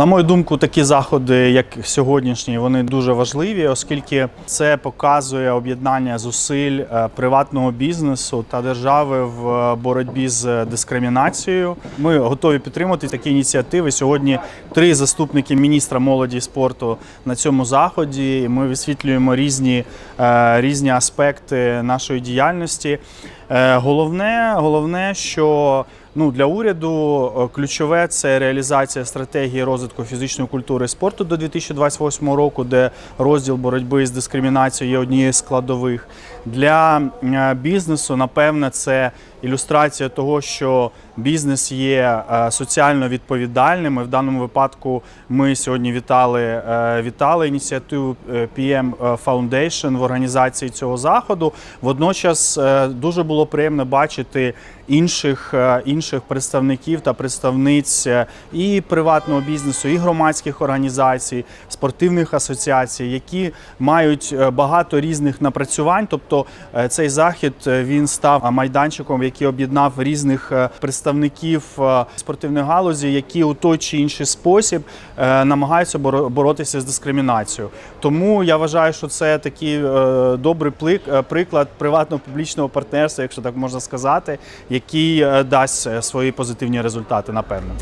На мою думку, такі заходи, як сьогоднішні, вони дуже важливі, оскільки це показує об'єднання зусиль е, приватного бізнесу та держави в е, боротьбі з дискримінацією. Ми готові підтримати такі ініціативи. Сьогодні три заступники міністра молоді і спорту на цьому заході. Ми висвітлюємо різні, е, різні аспекти нашої діяльності. Е, Головне, головне, що ну, для уряду е, ключове це реалізація стратегії розвитку фізичної культури і спорту до 2028 року, де розділ боротьби з дискримінацією є однією з складових. Для е, бізнесу, напевне, це ілюстрація того, що бізнес є е, соціально відповідальним. І в даному випадку ми сьогодні вітали, е, вітали ініціативу PM Foundation в організації цього заходу. Водночас дуже було приємно бачити інших, інших представників та представниць і приватного бізнесу, і громадських організацій, спортивних асоціацій, які мають багато різних напрацювань. Тобто е, цей захід е, він став майданчиком, який об'єднав різних е, представників спортивної галузі, які у той чи інший спосіб намагаються боро- боротися з дискримінацією. Тому я вважаю, що це такий добрий плик- приклад приватно-публічного партнерства, якщо так можна сказати, який дасть свої позитивні результати, напевно.